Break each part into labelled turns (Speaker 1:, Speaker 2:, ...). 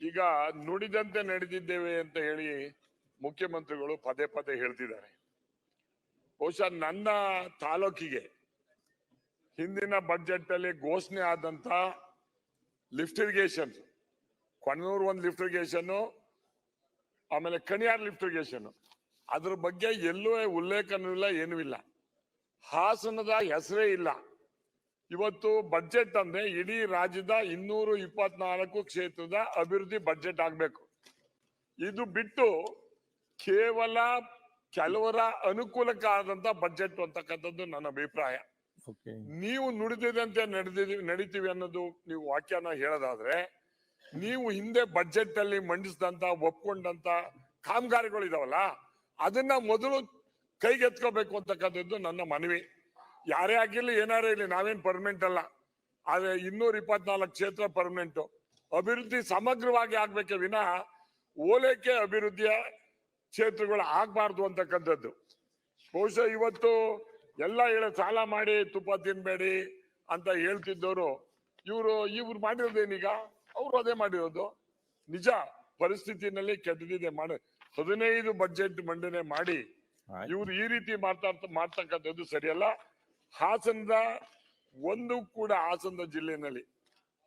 Speaker 1: ಈಗ ನುಡಿದಂತೆ ನಡೆದಿದ್ದೇವೆ ಅಂತ ಹೇಳಿ ಮುಖ್ಯಮಂತ್ರಿಗಳು ಪದೇ ಪದೇ ಹೇಳ್ತಿದ್ದಾರೆ. ಬಹುಶಃ ನನ್ನ ತಾಲೂಕಿಗೆ ಹಿಂದಿನ ಬಜೆಟ್ ಅಲ್ಲಿ ಘೋಷಣೆ ಆದಂತ ಲಿಫ್ಟ್ ಇರಿಗೇಷನ್, ಕೊಣ್ಣೂರು ಒಂದು ಲಿಫ್ಟ್ ಇರಿಗೇಷನ್ ಆಮೇಲೆ ಕಣಿಯಾರ್ ಲಿಫ್ಟ್ ಇರಿಗೇಷನ್ ಅದ್ರ ಬಗ್ಗೆ ಎಲ್ಲೂ ಉಲ್ಲೇಖನೂ ಇಲ್ಲ, ಏನೂ ಇಲ್ಲ. ಹಾಸನದ ಹೆಸರೇ ಇಲ್ಲ. ಇವತ್ತು ಬಜೆಟ್ ಅಂದ್ರೆ ಇಡೀ ರಾಜ್ಯದ ಇನ್ನೂರು ಇಪ್ಪತ್ನಾಲ್ಕು ಕ್ಷೇತ್ರದ ಅಭಿವೃದ್ಧಿ ಬಜೆಟ್ ಆಗ್ಬೇಕು. ಇದು ಬಿಟ್ಟು ಕೇವಲ ಕೆಲವರ ಅನುಕೂಲಕ್ಕಾದಂತ ಬಜೆಟ್ ಅಂತಕ್ಕಂಥದ್ದು ನನ್ನ ಅಭಿಪ್ರಾಯ. ನೀವು ನುಡಿದಿದಂತೆ ನಡೆದಿದ್ದೀವಿ ನಡೀತೀವಿ ಅನ್ನೋದು ನೀವು ವಾಕ್ಯನ ಹೇಳೋದಾದ್ರೆ ನೀವು ಹಿಂದೆ ಬಜೆಟ್ ಅಲ್ಲಿ ಮಂಡಿಸಿದಂತ ಒಪ್ಕೊಂಡಂತ ಕಾಮಗಾರಿಗಳು ಇದಾವಲ್ಲ ಅದನ್ನ ಮೊದಲು ಕೈಗೆತ್ಕೋಬೇಕು ಅಂತಕ್ಕಂಥದ್ದು ನನ್ನ ಮನವಿ. ಯಾರೇ ಆಗಿರ್ಲಿ ಏನಾರೇ ಇರಲಿ ನಾವೇನ್ ಪರ್ಮನೆಂಟ್ ಅಲ್ಲ. ಆದ್ರೆ ಇನ್ನೂರ ಇಪ್ಪತ್ನಾಲ್ಕು ಕ್ಷೇತ್ರ ಪರ್ಮನೆಂಟ್ ಅಭಿವೃದ್ಧಿ ಸಮಗ್ರವಾಗಿ ಆಗ್ಬೇಕೆ ವಿನಃ ಓಲೈಕೆ ಅಭಿವೃದ್ಧಿಯ ಕ್ಷೇತ್ರಗಳು ಆಗ್ಬಾರ್ದು ಅಂತಕ್ಕಂಥದ್ದು. ಬಹುಶಃ ಇವತ್ತು ಎಲ್ಲ ಹೇಳ ಸಾಲ ಮಾಡಿ ತುಪ್ಪ ತಿನ್ಬೇಡಿ ಅಂತ ಹೇಳ್ತಿದ್ದವರು ಇವರು ಇವ್ರು ಮಾಡಿರೋದೇನೀಗ? ಅವ್ರು ಅದೇ ಮಾಡಿರೋದು. ನಿಜ ಪರಿಸ್ಥಿತಿನಲ್ಲಿ ಕೆಟ್ಟದಿದೆ. ಮಾಡಿ ಹದಿನೈದು ಬಜೆಟ್ ಮಂಡನೆ ಮಾಡಿ. ಇವ್ರು ಈ ರೀತಿ ಮಾಡ್ತಾ ಮಾಡ್ತಕ್ಕಂಥದ್ದು ಸರಿಯಲ್ಲ. ಹಾಸನದ ಒಂದು ಕೂಡ ಹಾಸನದ ಜಿಲ್ಲೆನಲ್ಲಿ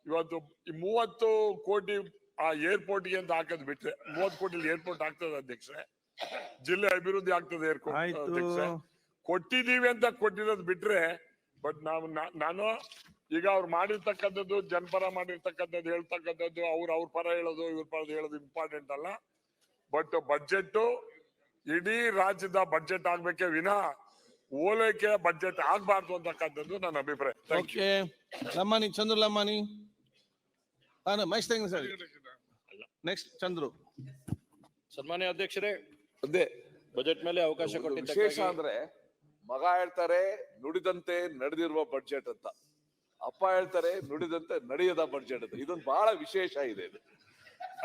Speaker 1: ಇವತ್ತು ಮೂವತ್ತು ಕೋಟಿ ಆ ಏರ್ಪೋರ್ಟ್ಗೆ ಅಂತ ಹಾಕೋದ್ ಬಿಟ್ರೆ ಮೂವತ್ತು ಕೋಟಿ ಏರ್ಪೋರ್ಟ್ ಆಗ್ತದೆ ಅಧ್ಯಕ್ಷರೇ. ಜಿಲ್ಲೆ ಅಭಿವೃದ್ಧಿ ಆಗ್ತದೆ ಏರ್ಪೋರ್ಟ್ ಕೊಟ್ಟಿದೀವಿ ಅಂತ ಕೊಟ್ಟಿರೋದ್ ಬಿಟ್ರೆ ಬಟ್ ನಾವು ನಾನು ಈಗ ಅವ್ರು ಮಾಡಿರ್ತಕ್ಕಂಥದ್ದು ಜನಪರ ಮಾಡಿರ್ತಕ್ಕಂಥದ್ದು ಹೇಳ್ತಕ್ಕಂಥದ್ದು ಅವ್ರ ಅವ್ರ ಪರ ಹೇಳೋದು ಇವ್ರ ಪರ ಹೇಳೋದು ಇಂಪಾರ್ಟೆಂಟ್ ಅಲ್ಲ. ಬಟ್ ಬಜೆಟ್ ಇಡೀ ರಾಜ್ಯದ ಬಜೆಟ್ ಆಗ್ಬೇಕೇ ವಿನಃ ಓಲೈಕೆ ಬಜೆಟ್ ಆಗ್ಬಾರ್ದು ಅಂತಕ್ಕಂಥದ್ದು ನನ್ನ ಅಭಿಪ್ರಾಯ.
Speaker 2: ಓಕೆ ಲಮ್ಮಾನಿ ಚಂದ್ರು ಲಮ್ಮಾನಿ. ಮಹೇಶ್ ಮೈಸ್ ತೆಂಗ್ ಸರ್ ನೆಕ್ಸ್ಟ್ ಚಂದ್ರು.
Speaker 3: ಸನ್ಮಾನ್ಯ ಅಧ್ಯಕ್ಷರೇ
Speaker 4: ಅದೇ.
Speaker 3: ಬಜೆಟ್ ಮೇಲೆ ಅವಕಾಶ
Speaker 4: ಕೊಟ್ಟಿದ್ದ ವಿಶೇಷ ಅಂದ್ರೆ ಮಗ ಹೇಳ್ತಾರೆ ನುಡಿದಂತೆ ನಡೆದಿರುವ ಬಜೆಟ್ ಅಂತ. ಅಪ್ಪ ಹೇಳ್ತಾರೆ ನುಡಿದಂತೆ ನಡೆಯದ ಬಡ್ಜೆಟ್ ಅಂತ. ಇದೊಂದು ಬಹಳ ವಿಶೇಷ ಇದೆ ಇದು.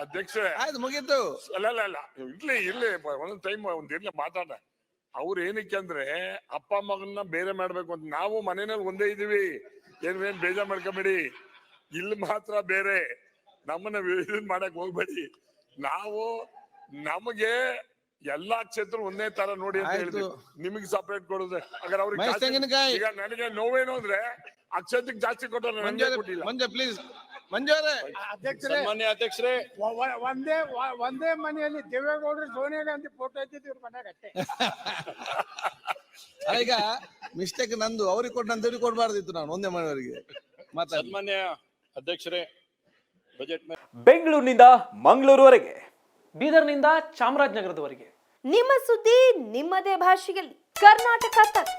Speaker 1: ಅಧ್ಯಕ್ಷರೇ
Speaker 2: ಆಯ್ತು ಮುಗೀತು.
Speaker 1: ಅಲ್ಲ ಅಲ್ಲ ಅಲ್ಲ ಇರ್ಲಿ ಇರ್ಲಿ ಒಂದೊಂದ್ ಟೈಮ್ ಒಂದ್ ಇರ್ಲಿ ಮಾತಾಡ ಅವ್ರು ಏನಕ್ಕೆ ಅಂದ್ರೆ ಅಪ್ಪ ಮಗನ್ನ ಬೇರೆ ಮಾಡ್ಬೇಕು ಅಂತ. ನಾವು ಮನೆಯಲ್ಲಿ ಒಂದೇ ಇದೀವಿ ಏನ್ ಏನ್ ಬೇಜಾರ್ ಮಾಡ್ಕೊಬೇಡಿ. ಇಲ್ಲಿ ಮಾತ್ರ ಬೇರೆ. ನಮ್ಮನ್ನ ಇದನ್ ಮಾಡಕ್ ಹೋಗ್ಬೇಡಿ. ನಾವು ನಮಗೆ ಎಲ್ಲಾ ಕ್ಷೇತ್ರ ಒಂದೇ ತರ ನೋಡಿ ಅಂತ
Speaker 2: ಹೇಳಿದ್ರು
Speaker 1: ಹೇಳಿದ್ವಿ ನಿಮಗೆ ಸಪರೇಟ್ ಕೊಡುದು. ಹಾಗಾದ್ರೆ ಅವ್ರಿಗೆ ಈಗ ನನಗೆ ನೋವೇನು ಅಂದ್ರೆ ಆ ಕ್ಷೇತ್ರಕ್ಕೆ ಜಾಸ್ತಿ ಕೊಟ್ಟರೆ ನನಗೆ ಕೊಟ್ಟಿಲ್ಲ.
Speaker 2: ಮಂಜ ಪ್ಲೀಸ್ ಮಂಜು ಅವರೇ
Speaker 5: ಅಧ್ಯಕ್ಷರೇ.
Speaker 3: ಮಾನ್ಯ ಅಧ್ಯಕ್ಷರೇ
Speaker 5: ಒಂದೇ ಒಂದೇ ಮನೆಯಲ್ಲಿ ದೇವೇಗೌಡರು ಸೋನಿಯಾ ಗಾಂಧಿ ಫೋಟೋ ಇದ್ದಿದ್ದು ಇವ್ರ ಮನ್ಯಾಗ ಅಷ್ಟೇ.
Speaker 2: ಈಗ ಮಿಸ್ಟೇಕ್ ನಂದು ಅವ್ರಿಗೆ ಕೊಟ್ಟು ನಂದು ಇವ್ರಿಗೆ ಕೊಡ್ಬಾರ್ದಿತ್ತು ನಾನು ಒಂದೇ ಮನೆಯವರಿಗೆ. ಮಾತಾಡಿ.
Speaker 3: ಮಾನ್ಯ ಅಧ್ಯಕ್ಷರೇ ಬಜೆಟ್
Speaker 6: ಬೆಂಗಳೂರಿನಿಂದ ಮಂಗಳೂರುವರೆಗೆ
Speaker 7: ಬೀದರ್ನಿಂದ ಚಾಮರಾಜನಗರದವರೆಗೆ.
Speaker 8: ನಿಮ್ಮ ಸುದ್ದಿ ನಿಮ್ಮದೇ ಭಾಷೆಯಲ್ಲಿ. ಕರ್ನಾಟಕ ತಕ್.